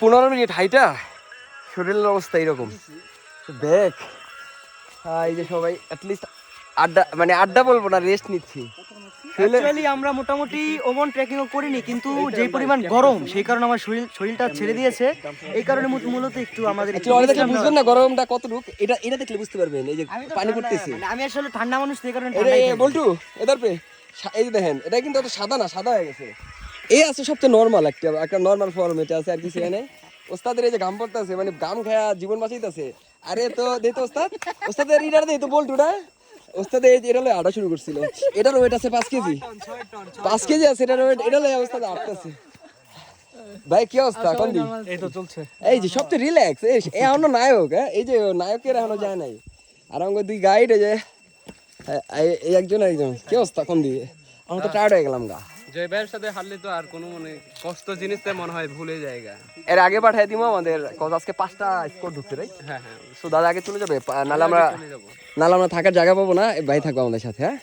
পনেরো মিনিট হাইটা? শরীরের অবস্থা এরকম দেখ এই যে সবাই অ্যাটলিস্ট আড্ডা মানে আড্ডা বলব না রেস্ট নিচ্ছি। অ্যাকচুয়ালি আমরা মোটামুটি ওমন ট্রেকিং করিনি কিন্তু যে পরিমাণ গরম সেই কারণে আমার শরীর শরীরটা ছেড়ে দিয়েছে। এই কারণে মূলত একটু আমাদের একটু দেখলে বুঝবেন না গরমটা কতটুক। এটা এটা দেখলে বুঝতে পারবেন এই যে পানি পড়তেছে। মানে আমি আসলে ঠান্ডা মানুষ সেই কারণে বল্টু এদার পে এই যে দেখেন এটা কিন্তু অত সাদা না সাদা হয়ে গেছে। এই আছে সবচেয়ে নর্মাল একটা একটা নর্মাল ফর্ম এটা আছে আর কিছু এনে ওস্তাদের এই যে ঘাম পড়তেছে মানে ঘাম খায়া জীবন বাঁচাইতেছে। আরে তো দে তো ওস্তাদ ওস্তাদের ইডার দে তো বল্টুটা ওস্তাদ এই যে এটা লয়ে আটা শুরু করছিল। এটার ওয়েট আছে পাঁচ কেজি। পাঁচ কেজি আছে এটার ওয়েট এটা লয়ে ওস্তাদ ভাই কি অবস্থা কোন দিন এই তো চলছে। এই যে সবচেয়ে রিল্যাক্স এই এখনও নায়ক হ্যাঁ? এই যে নায়কের এখনও যায় নাই। আর আমাকে দুই গাইড এই যে একজন একজন কি অবস্থা কোন দিকে? আমি তো টায়ার্ড হয়ে গেলাম গা। যে ভাইয়ের সাথে হারলে তো আর কোনো মনে কষ্ট জিনিসটা মনে হয় ভুলে জায়গা। এর আগে পাঠিয়ে দিব আমাদের কজ আজকে পাঁচটা স্কোর ঢুকতে রাই হ্যাঁ হ্যাঁ। সো দাদা আগে চলে যাবে নাহলে আমরা নাহলে আমরা থাকার জায়গা পাবো না ভাই থাকব আমাদের সাথে হ্যাঁ?